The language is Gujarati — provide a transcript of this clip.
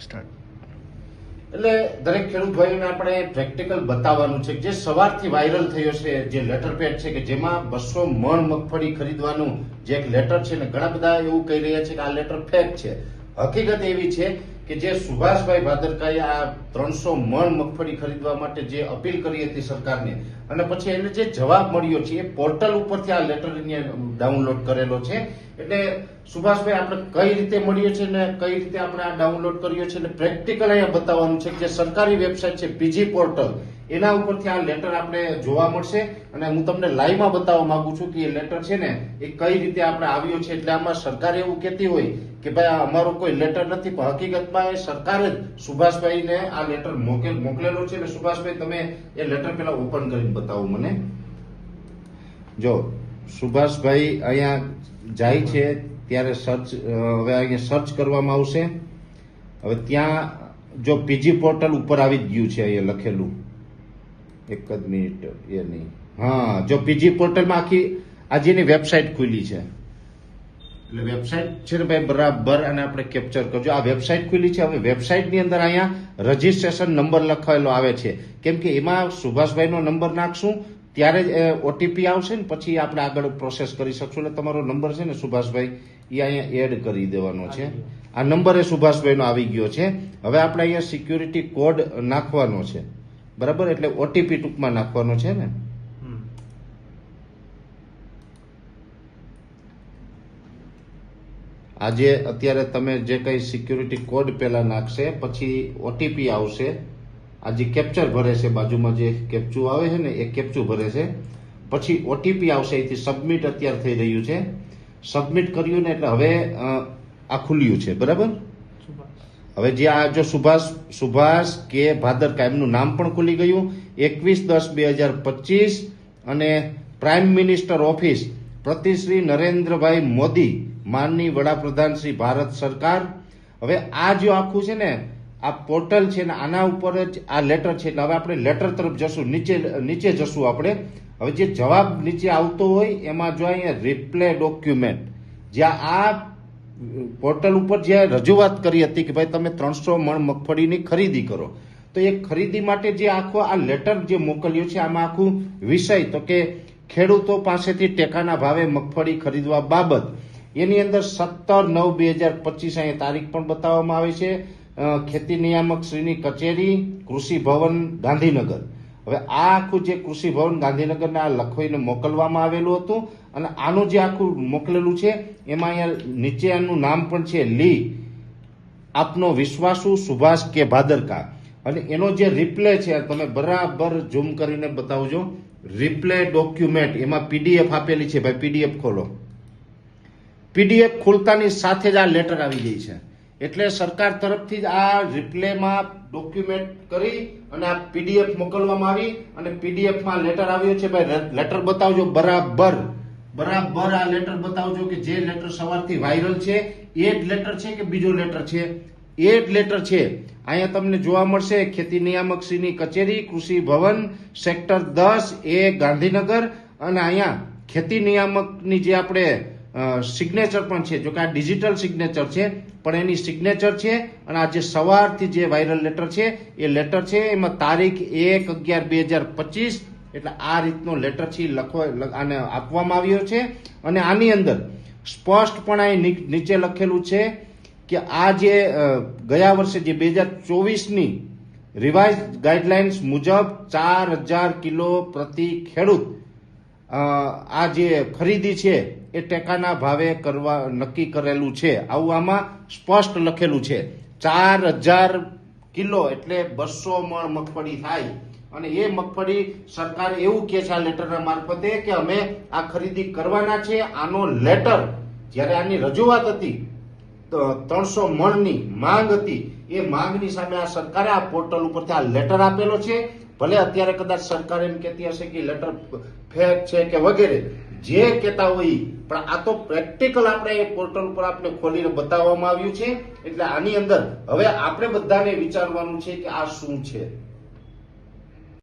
સ્ટાર્ટ એટલે દરેક ખેડૂત ભાઈઓને આપણે પ્રેક્ટિકલ બતાવવાનું છે જે સવારથી વાયરલ થયો છે, જે લેટર પેડ છે કે જેમાં બસો મણ મગફળી ખરીદવાનું જે એક લેટર છે ને ઘણા બધા એવું કહી રહ્યા છે કે આ લેટર ફેક છે. હકીકત એવી છે કે જે સુભાષભાઈ ભાદરકાએ આ ત્રણસો મણ મગફળી ખરીદવા માટે જે અપીલ કરી હતી સરકારને, અને પછી એને જે જવાબ મળ્યો છે, એ પોર્ટલ ઉપરથી આ લેટર ડાઉનલોડ કરેલો છે. એટલે સુભાષભાઈ, આપણે કઈ રીતે મળ્યો છે ને કઈ રીતે આપણે આ ડાઉનલોડ કર્યો છે ને પ્રેક્ટિકલ અહીંયા બતાવવાનું છે કે સરકારી વેબસાઇટ છે પીજી પોર્ટલ એના ઉપરથી આ લેટર આપણે જોવા મળશે અને હું તમને લાઈવમાં બતાવવા માંગુ છું કે એ લેટર છે ને, એ કઈ રીતે આપણે આવ્યો છે? એટલે આમાં સરકાર એવું કહેતી હોય કે ભાઈ અમારો કોઈ લેટર નથી, પણ હકીકતમાં એ સરકારે જ સુભાષભાઈને આ લેટર મોકેલ મોકલેલો છે. એટલે સુભાષભાઈ, તમે એ લેટર પેલા ઓપન કરીને બતાવો મને. જો, સુભાષભાઈ અહીંયા જાય છે, ત્યારે સર્ચ હવે અહીંયા સર્ચ કરવામાં આવશે. હવે ત્યાં, જો પીજી પોર્ટલ ઉપર આવી ગયું છે અહીંયા લખેલું. એક જ મિનિટ એ નહીં. હા જો પીજી પોર્ટલમાં આખી આજે એની વેબસાઇટ ખુલી છે. એટલે વેબસાઇટ છે ને ભાઈ બરાબર અને આપણે કેપ્ચર કરજો. આ વેબસાઇટ ખુલી છે હવે વેબસાઇટની અંદર અહીંયા રજીસ્ટ્રેશન નંબર લખાયેલો આવે છે. કેમ કે એમાં સુભાષભાઈનો નંબર નાખશું ત્યારે જ ઓટીપી આવશે ને પછી આપણે આગળ પ્રોસેસ કરી શકશું. એટલે તમારો નંબર છે ને સુભાષભાઈ એ અહીંયા એડ કરી દેવાનો છે. આ નંબર એ સુભાષભાઈનો આવી ગયો છે. હવે આપણે અહીંયા સિક્યુરિટી કોડ નાખવાનો છે. બરાબર? એટલે ઓટીપી ટૂંકમાં નાખવાનો છે ને? આજે અત્યારે તમે જે કઈ સિક્યુરિટી કોડ પેલા નાખશે પછી ઓટીપી આવશે. આ જે કેપ્ચર ભરે છે બાજુમાં જે કેપ્ચું આવે છે ને એ કેપ્ચું ભરે છે. પછી ઓટીપી આવશે અહીંથી સબમિટ અત્યારે થઈ રહ્યું છે. સબમિટ કર્યું ને એટલે હવે આ ખુલ્યું છે બરાબર? હવે જે આ જો સુભાષ સુભાષ કે ભાદરકા એમનું નામ પણ ખુલી ગયું, એકવીસ દસ બે હજાર પચીસ, અને પ્રાઇમ મિનિસ્ટર ઓફિસ પ્રતિ શ્રી નરેન્દ્રભાઈ મોદી માનની વડાપ્રધાન શ્રી ભારત સરકાર. હવે આ જો આખું છે ને, આ પોર્ટલ છે ને, આના ઉપર જ આ લેટર છે, એટલે હવે આપણે લેટર તરફ જશું, નીચે નીચે જશું આપણે. હવે જે જવાબ નીચે આવતો હોય, એમાં જો અહીંયા રિપ્લે ડોક્યુમેન્ટ જ્યાં આ પોર્ટલ ઉપર જે રજૂઆત કરી હતી કે ભાઈ તમે ત્રણસો મણ મગફળીની ખરીદી કરો. તો એ ખરીદી માટે જે આખો આ લેટર જે મોકલ્યો છે, આમાં આખું વિષય, તો કે ખેડૂતો પાસેથી ટેકાના ભાવે મગફળી ખરીદવા બાબત, એની અંદર સત્તર નવ બે હજાર પચીસ અહીંયા તારીખ પણ બતાવવામાં આવે છે. ખેતી નિયામક શ્રીની કચેરી, કૃષિ ભવન, ગાંધીનગર. હવે આ આખું જે કૃષિ ભવન ગાંધીનગરને આ લખોઈને મોકલવામાં આવેલું હતું અને આનું જે આખું મોકલેલું છે, એમાં અહીંયા નીચે આનું નામ પણ છે, લી. આપનો વિશ્વાસુ સુભાષ કે ભાદરકા. અને એનો જે રિપ્લે છે તમે બરાબર ઝૂમ કરીને બતાવજો. રિપ્લે ડોક્યુમેન્ટ એમાં પીડીએફ આપેલી છે, ભાઈ પીડીએફ ખોલો. પીડીએફ ખોલતાની સાથે જ આ લેટર આવી ગઈ છે. એટલે સરકાર તરફથી જ આ રિપ્લેમાં ડોક્યુમેન્ટ કરી અને આ પીડીએફ મોકલવામાં આવી અને પીડીએફમાં લેટર આવ્યો છે. ભાઈ લેટર બતાવજો બરાબર. બરાબર આ લેટર બતાવજો કે જે લેટર સવારથી વાયરલ છે, એ જ લેટર છે કે બીજો લેટર છે? એ જ લેટર છે. અહીંયા તમને જોવા મળશે ખેતી નિયામક શ્રીની કચેરી, કૃષિ ભવન સેક્ટર દસ, એ ગાંધીનગર અને અહીંયા ખેતી નિયામકની જે આપણે સિગ્નેચર પણ છે. જો કે આ ડિજિટલ સિગ્નેચર છે, પણ એની સિગ્નેચર છે અને આ જે સવારથી જે વાયરલ લેટર છે, એ લેટર છે, એમાં તારીખ એક અગિયાર બે હજાર પચીસ, એટલે આ રીતનો લેટર છે લખો, આને આપવામાં આવ્યો છે. અને આની અંદર સ્પષ્ટપણે અહીં નીચે લખેલું છે કે આ જે ગયા વર્ષે જે બે હજાર ચોવીસની રિવાઇઝ ગાઈડલાઇન્સ મુજબ ચાર હજાર કિલો પ્રતિ ખેડૂત આ જે ખરીદી છે, એ ટેકાના ભાવે કરવા નક્કી કરેલું છે. આવું આમાં સ્પષ્ટ લખેલું છે. ચાર હજાર કિલો એટલે બસો મણ મગફળી થાય. અને એ મગફળી સરકાર એવું કહે છે આ લેટરના મારફતે કે અમે આ ખરીદી કરવાના છે. આનો લેટર જ્યારે આની રજૂઆત હતી ત્રણસો મણની માંગ હતી એ માંગની સામે આ સરકારે આ પોર્ટલ ઉપરથી આ લેટર આપેલો છે. ભલે અત્યારે કદાચ સરકાર એમ કહેતી હશે કે લેટર ફેક છે કે વગેરે, જે કહેતા હોય પણ આ તો પ્રેક્ટિકલ આપણે એ પોર્ટલ ઉપર આપણે ખોલીને બતાવવામાં આવ્યું છે. એટલે આની અંદર હવે આપણે બધાને વિચારવાનું છે કે આ શું છે.